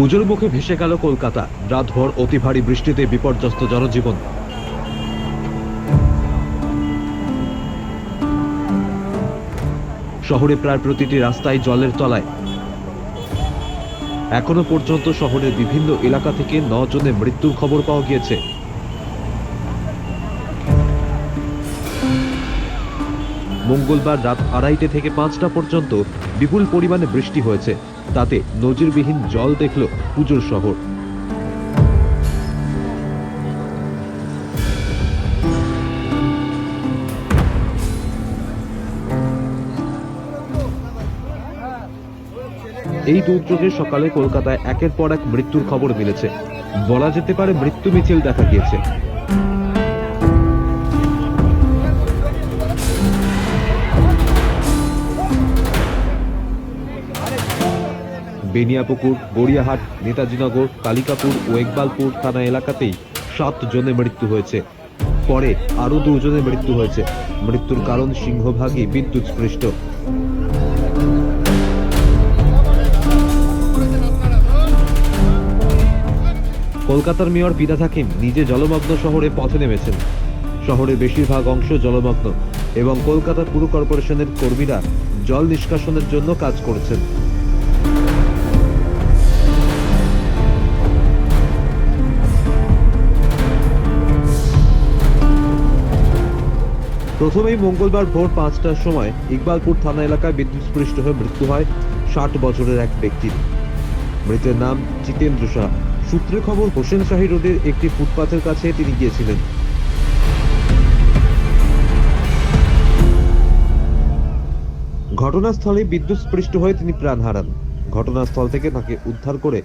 পুজোর মুখে ভেসে গেল কলকাতা। রাতভর অতি ভারী বৃষ্টিতে বিপর্যস্ত জনজীবন। শহরে প্রায় প্রতিটি রাস্তায় জলের তলায়। এখনও পর্যন্ত শহরের বিভিন্ন এলাকা থেকে ন জনের মৃত্যুর খবর পাওয়া গিয়েছে। মঙ্গলবার রাত আড়াইটে থেকে পাঁচটা পর্যন্ত বিপুল পরিমাণে বৃষ্টি হয়েছে। তাতে নজিরবিহীন জল দেখল পুজোর শহর। এই দুর্যোগের সকালে কলকাতায় একের পর এক মৃত্যুর খবর মিলেছে। বলা যেতে পারে মৃত্যু মিছিল দেখা গিয়েছে। বেনিয়াপুকুর, গড়িয়াহাট, নেতাজিনগর, কালিকাপুর ও ইকবালপুর থানা এলাকাতেই সাত জনের মৃত্যু হয়েছে। পরে আরও দুজনের মৃত্যু হয়েছে। মৃত্যুর কারণ সিংহভাগই বিদ্যুৎ স্পৃষ্ট কলকাতার মেয়র পিতা থাকিম নিজে জলমগ্ন শহরে পথে নেমেছেন। শহরের বেশিরভাগ অংশ জলমগ্ন এবং কলকাতা পুর কর্পোরেশনের কর্মীরা জল নিষ্কাশনের জন্য কাজ করছেন। প্রথমেই মঙ্গলবার ভোর পাঁচটার সময় ইকবালপুর থানা এলাকায় বিদ্যুৎস্পৃষ্ট হয়ে মৃত্যু হয় ষাট বছরের এক ব্যক্তির। মৃতের নাম জিতেন্দ্র শাহ সূত্রে খবর, হোসেন শাহী রোডের একটি ফুটপাথের কাছে তিনি গিয়েছিলেন। ঘটনাস্থলে বিদ্যুৎস্পৃষ্ট হয়ে তিনি প্রাণ হারান। ঘটনাস্থল থেকে তাকে উদ্ধার করে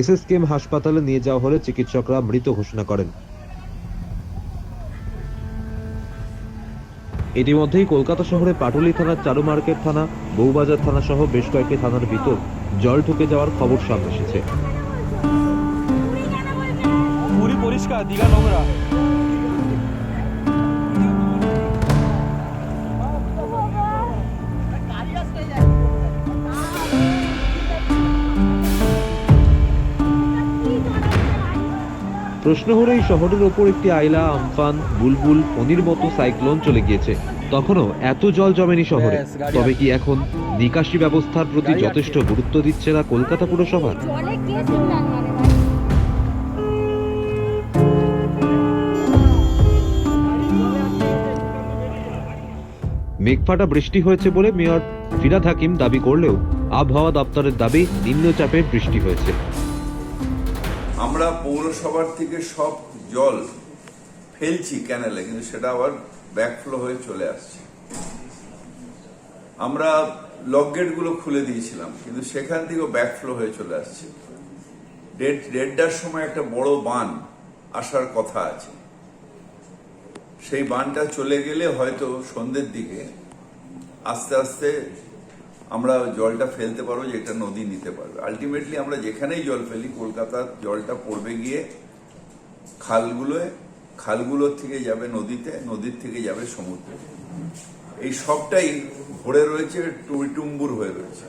এসএসকেএম হাসপাতালে নিয়ে যাওয়া হলে চিকিৎসকরা মৃত ঘোষণা করেন। ইতিমধ্যেই কলকাতা শহরে পাটুলি থানার চারু মার্কেট থানা, বউবাজার থানা সহ বেশ কয়েকটি থানার ভিতর জল ঢুকে যাওয়ার খবর সামনে এসেছে। পুরি পরিষ্কার, দীঘা নোংরা। প্রশ্ন হলো এই শহরের ওপর একটি আইলা আমফান বুলবুল ফনির মতো সাইক্লোন চলে গিয়েছে। তখনও এত জল জমেনি শহরে। তবে কি এখন নিকাশি ব্যবস্থার প্রতি যথেষ্ট গুরুত্ব দিচ্ছে না কলকাতা পুরসভা? মেঘফাটা বৃষ্টি হয়েছে বলে মেয়র ফিরাদ হাকিম দাবি করলেও আবহাওয়া দপ্তরের দাবি নিম্নচাপের বৃষ্টি হয়েছে। আমরা পৌরসভার থেকে সব জল ফেলছি ক্যানেলে, কিন্তু সেটা আবার ব্যাকফ্লো হয়ে চলে আসছে। আমরা লক গেটগুলো খুলে দিয়েছিলাম, কিন্তু সেখান থেকেও ব্যাকফ্লো হয়ে চলে আসছে। দেড়, দেড়টার সময় একটা বড় বান আসার কথা আছে। সেই বানটা চলে গেলে হয়তো সন্ধ্যের দিকে আস্তে আস্তে আমরা জলটা ফেলতে পারব যে এটা নদী নিতে পারবে। আলটিমেটলি আমরা যেখানেই জল ফেলি, কলকাতার জলটা পড়বে গিয়ে খালগুলোয়, খালগুলোর থেকে যাবে নদীতে, নদীর থেকে যাবে সমুদ্রে। এই সবটাই ভরে রয়েছে, টুইটুম্বুর হয়ে রয়েছে।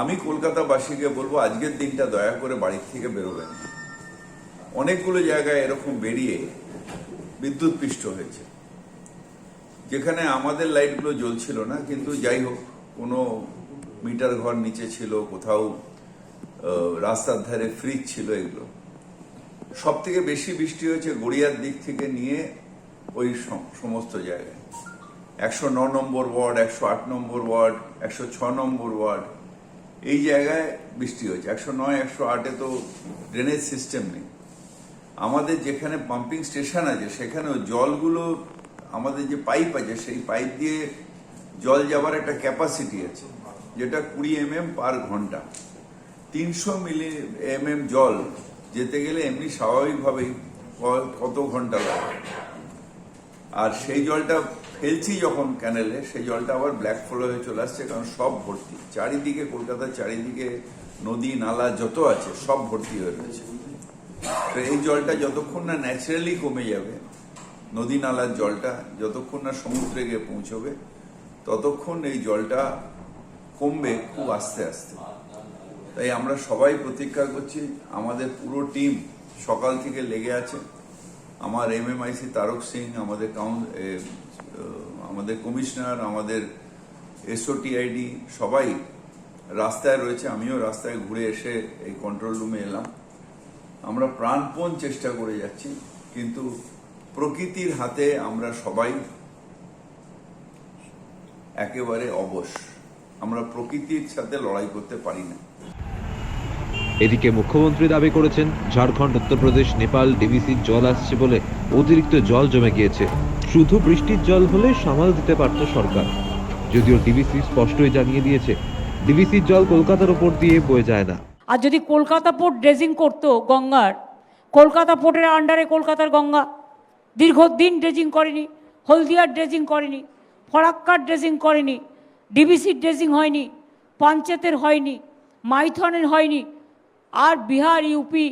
আমি কলকাতাবাসীকে বলব, আজকের দিনটা দয়া করে বাড়ির থেকে বেরোবেন অনেকগুলো জায়গায় এরকম বেরিয়ে বিদ্যুৎ পৃষ্ঠ হয়েছে। যেখানে আমাদের লাইটগুলো জ্বলছিল না, কিন্তু যাই হোক কোনো মিটার ঘর নিচে ছিল, কোথাও রাস্তার ধারে ফ্রিজ ছিল এগুলো। সব থেকে বেশি বৃষ্টি হয়েছে গড়িয়ার দিক থেকে নিয়ে ওই সমস্ত জায়গায়। একশো ন নম্বর ওয়ার্ড, একশো আট নম্বর ওয়ার্ড, একশো ছ নম্বর ওয়ার্ড, এই জায়গায় বৃষ্টি হয়েছে। একশো নয়, একশো আটে তো ড্রেনেজ সিস্টেম নেই। আমাদের যেখানে পাম্পিং স্টেশন আছে, সেখানেও জলগুলো, আমাদের যে পাইপ আছে, সেই পাইপ দিয়ে জল যাবার একটা ক্যাপাসিটি আছে, যেটা কুড়ি এম এম পার ঘণ্টা। তিনশো মিলি এম এম জল যেতে গেলে এমনি স্বাভাবিকভাবেই কত ঘণ্টা লাগে। আর সেই জলটা ফেলছি যখন ক্যানেলে সেই জলটা আবার ব্ল্যাক ফ্লো হয়ে চলে আসছে, কারণ সব ভর্তি। চারিদিকে, কলকাতার চারিদিকে নদী, নালা যত আছে, সব ভর্তি হয়ে রয়েছে। তো এই জলটা যতক্ষণ না ন্যাচারালি কমে যাবে, নদী, নালার জলটা যতক্ষণ না সমুদ্রে গিয়ে পৌঁছবে ততক্ষণ এই জলটা কমবে, খুব আস্তে আস্তে। তাই আমরা সবাই প্রতীক্ষা করছি, আমাদের পুরো টিম সকাল থেকে লেগে আছে। আমার এমএমআইসি তারক সিং, আমাদের কাউন আমাদের কমিশনার, আমাদের এসওটিআইডি সবাই রাস্তায় রয়েছে। আমিও রাস্তায় ঘুরে এসে এই কন্ট্রোল রুমে এলাম। আমরা প্রাণপণ চেষ্টা করে যাচ্ছি, কিন্তু প্রকৃতির হাতে আমরা সবাই একেবারে অবশ। আমরা প্রকৃতির সাথে লড়াই করতে পারি না। এদিকে মুখ্যমন্ত্রী দাবি করেছেন ঝাড়খণ্ড উত্তরপ্রদেশ নেপাল ডিভিসির জল আসছে বলে অতিরিক্ত জল জমে গিয়েছে। শুধু বৃষ্টির জল হলে সামাল দিতে পারত সরকার। যদিও ডিভিসি স্পষ্টই জানিয়ে দিয়েছে ডিভিসির জল কলকাতার উপর দিয়ে বয়ে যায় না। আর যদি কলকাতা পোর্ট ড্রেজিং করতো গঙ্গার কলকাতা পোর্টের আন্ডারে কলকাতার গঙ্গা দীর্ঘদিন ড্রেজিং করেনি হলদিয়ার ড্রেজিং করেনি ফরাক্কার ড্রেসিং করেনি ডিবিসির ড্রেসিং হয়নি, পঞ্চায়েতের হয়নি, মাইথনের হয়নি, আর বিহার, ইউপি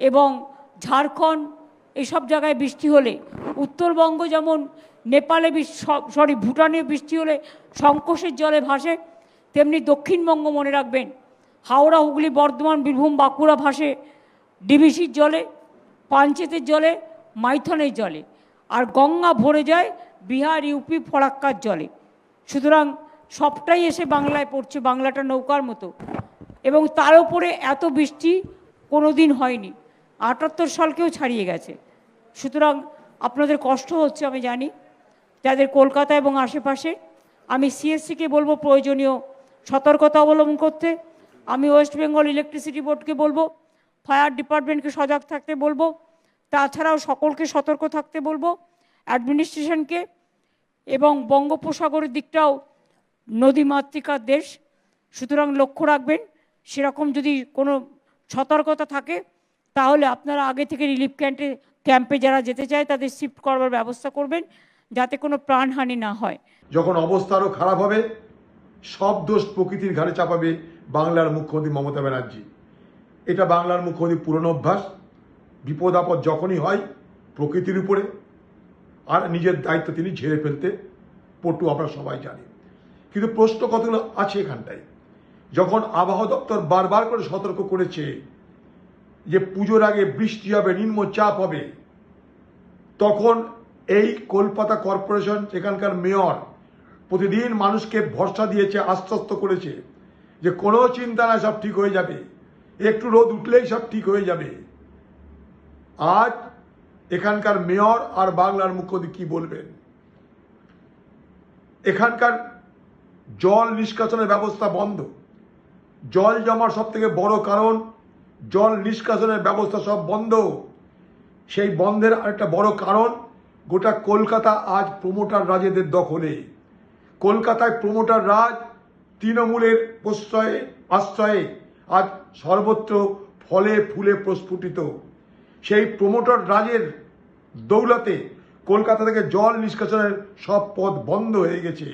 এবং ঝাড়খণ্ড এসব জায়গায় বৃষ্টি হলে, উত্তরবঙ্গ যেমন নেপালে সরি, ভুটানে বৃষ্টি হলে সংকোষের জলে ভাসে, তেমনি দক্ষিণবঙ্গ মনে রাখবেন, হাওড়া, হুগলি, বর্ধমান, বীরভূম, বাঁকুড়া ভাসে ডিবিসির জলে পাঞ্চেতের জলে, মাইথনের জলে। আর গঙ্গা ভরে যায় বিহার, ইউপি, ফরাক্কার জলে। সুতরাং সবটাই এসে বাংলায় পড়ছে, বাংলাটা নৌকার মতো। এবং তার উপরে এত বৃষ্টি কোনো দিন হয়নি। আটাত্তর সালকেও ছাড়িয়ে গেছে। সুতরাং আপনাদের কষ্ট হচ্ছে, আমি জানি। যাদের কলকাতা এবং আশেপাশে, আমি সিএসসিকে বলব প্রয়োজনীয় সতর্কতা অবলম্বন করতে। আমি ওয়েস্ট বেঙ্গল ইলেকট্রিসিটি বোর্ডকে বলব। ফায়ার ডিপার্টমেন্টকে সজাগ থাকতে বলব। তাছাড়াও সকলকে সতর্ক থাকতে বলব অ্যাডমিনিস্ট্রেশনকে এবং বঙ্গোপসাগরের দিকটাও নদীমাতৃকার দেশ। সুতরাং লক্ষ্য রাখবেন, সেরকম যদি কোনো সতর্কতা থাকে, তাহলে আপনারা আগে থেকে রিলিফ ক্যাম্পে ক্যাম্পে যারা যেতে চায়, তাদের শিফট করবার ব্যবস্থা করবেন, যাতে কোনো প্রাণহানি না হয়। যখন অবস্থা আরও খারাপ হবে, সব দোষ প্রকৃতির ঘাড়ে চাপাবে বাংলার মুখ্যমন্ত্রী মমতা ব্যানার্জি। এটা বাংলার মুখ্যমন্ত্রীর পুরনো অভ্যাস। বিপদ আপদ যখনই হয় প্রকৃতির উপরে, আর নিজের দায়িত্ব তিনি ঝেড়ে ফেলতে পটু আমরা সবাই জানি। কিন্তু প্রশ্ন কতগুলো আছে এখানটায়? যখন আবহাওয়া দপ্তর বারবার করে সতর্ক করেছে যে পুজোর আগে বৃষ্টি হবে নিম্ন চাপ হবে, তখন এই কলকাতা কর্পোরেশন সেখানকার মেয়র, প্রতিদিন মানুষকে ভরসা দিয়েছে, আশ্বস্ত করেছে যে কোনো চিন্তা না, সব ঠিক হয়ে যাবে। একটু রোদ উঠলেই সব ঠিক হয়ে যাবে। আজ এখানকার মেয়র আর বাংলার মুখ্যমন্ত্রী কি বলবেন? এখানকার জল নিষ্কাশনের ব্যবস্থা বন্ধ। জল জমার সব থেকে বড় কারণ, জল নিষ্কাশনের ব্যবস্থা সব বন্ধ। সেই বন্ধের আরেকটা বড় কারণ, গোটা কলকাতা আজ প্রমোটার রাজেদের দখলে। কলকাতায় প্রমোটার রাজ তৃণমূলের প্রশ্রয়ে, আশ্রয়ে, আজ সর্বত্র ফলে ফুলে প্রস্ফুটিত। সেই প্রমোটার রাজের দৌলতে কলকাতা থেকে জল নিষ্কাশনের সব পথ বন্ধ হয়ে গেছে।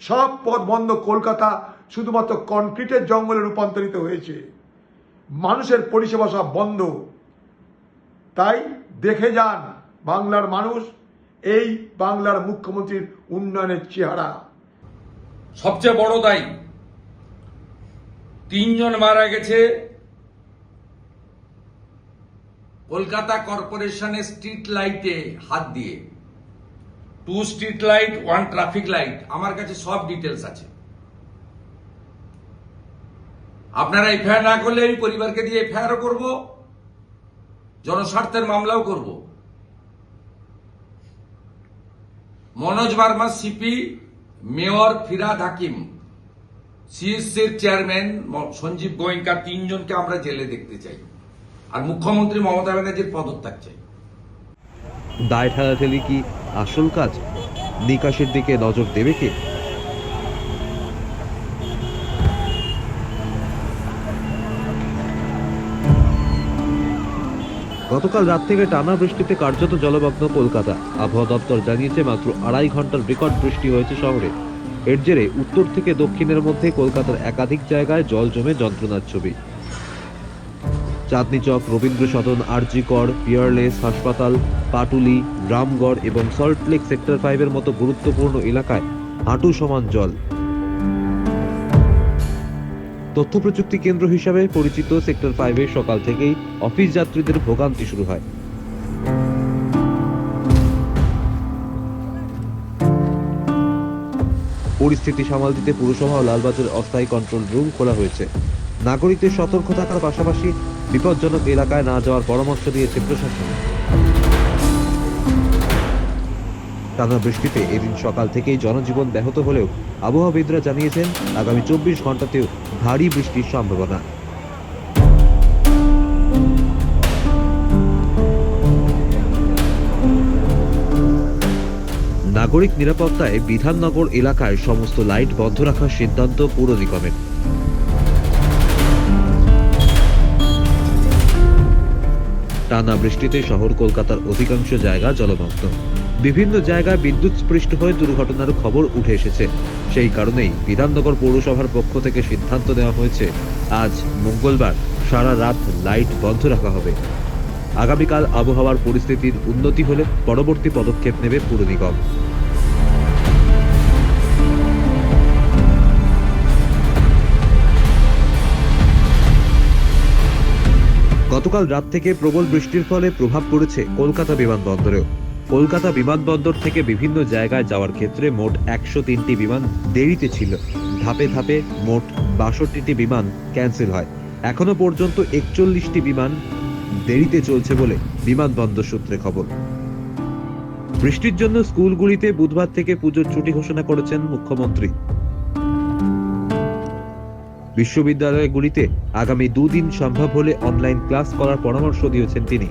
সব পথ বন্ধ কলকাতা শুধুমাত্র কনক্রিটের জঙ্গলে রূপান্তরিত হয়েছে। মানুষের পরিষেবা সব বন্ধ। তাই দেখে যান বাংলার মানুষ এই বাংলার মুখ্যমন্ত্রীর উন্নয়নের চেহারা। সবচেয়ে বড় দায়ী, তিনজন মারা গেছে কলকাতা কর্পোরেশনের স্ট্রিট লাইটে হাত দিয়ে। Two street light one traffic light আমার কাছে সব ডিটেলস আছে। আপনারা এফআইআর না করলে আমি পরিবারকে দিয়ে এফআইআরও করব জনস্বার্থের মামলাও করব। মনোজ বার্মা সিপি মেয়র ফিরাদ হাকিম সিএসসির চেয়ারম্যান সঞ্জীব গোয়েঙ্কা তিনজনকে আমরা জেলে দেখতে চাই। আর মুখ্যমন্ত্রী মমতা ব্যানার্জির পদত্যাগ চাই। দায় ঠেলাঠেলি কি আসল কাজ? নিকাশের দিকে নজর দেবে কে? গতকাল রাত থেকে টানা বৃষ্টিতে কার্যত জলমগ্ন কলকাতা। আবহাওয়া দপ্তর জানিয়েছে, মাত্র আড়াই ঘণ্টার রেকর্ড বৃষ্টি হয়েছে শহরে। এর জেরে উত্তর থেকে দক্ষিণের মধ্যে কলকাতার একাধিক জায়গায় জল জমে যন্ত্রণার ছবি। চাঁদনি চক রবীন্দ্র সদন আরজি কর পিয়ারলেস, হাসপাতাল, পাটুলি, রামগড় এবং সল্টলেক সেক্টর ফাইভের মতো গুরুত্বপূর্ণ এলাকায় হাঁটু সমান জল। তথ্য প্রযুক্তি কেন্দ্র হিসাবে পরিচিত সেক্টর ফাইভে সকাল থেকেই অফিস যাত্রীদের ভোগান্তি শুরু হয়। পরিস্থিতি সামাল দিতে পুরসভা ও লালবাজার অস্থায়ী কন্ট্রোল রুম খোলা হয়েছে। নাগরিকদের সতর্ক থাকার পাশাপাশি বিপজ্জনক এলাকায় না যাওয়ার পরামর্শ দিয়েছে প্রশাসন। টানা বৃষ্টিতে এদিন সকাল থেকেই জনজীবন ব্যাহত হলেও আবহাওয়াবিদরা জানিয়েছেন, আগামী চব্বিশ ঘন্টাতেও ভারী বৃষ্টির সম্ভাবনা। নাগরিক নিরাপত্তায় বিধাননগর এলাকায় সমস্ত লাইট বন্ধ রাখার সিদ্ধান্ত পুর নিগমের টানা বৃষ্টিতে শহর কলকাতার অধিকাংশ জায়গা জলমগ্ন। বিভিন্ন জায়গায় বিদ্যুৎ স্পৃষ্ট হয়ে দুর্ঘটনার খবর উঠে এসেছে। সেই কারণেই বিধাননগর পৌরসভার পক্ষ থেকে সিদ্ধান্ত নেওয়া হয়েছে, আজ মঙ্গলবার সারা রাত লাইট বন্ধ রাখা হবে। আগামীকাল আবহাওয়ার পরিস্থিতির উন্নতি হলে পরবর্তী পদক্ষেপ নেবে পুর নিগম। গতকাল রাত থেকে প্রবল বৃষ্টির ফলে প্রভাব পড়েছে কলকাতা বিমানবন্দরেও। কলকাতা বিমানবন্দর থেকে বিভিন্ন জায়গায় যাওয়ার ক্ষেত্রে মোট একশো তিনটি বিমান দেরিতে ছিল। ধাপে ধাপে মোট বাষট্টিটি বিমান ক্যান্সেল হয়। এখনও পর্যন্ত একচল্লিশটি বিমান দেরিতে চলছে বলে বিমানবন্দর সূত্রে খবর। বৃষ্টির জন্য স্কুলগুলিতে বুধবার থেকে পুজোর ছুটি ঘোষণা করেছেন মুখ্যমন্ত্রী। বিশ্ববিদ্যালয়গুলিতে আগামী দুদিন সম্ভব হলে অনলাইন ক্লাস করার পরামর্শ দিয়েছেন তিনি।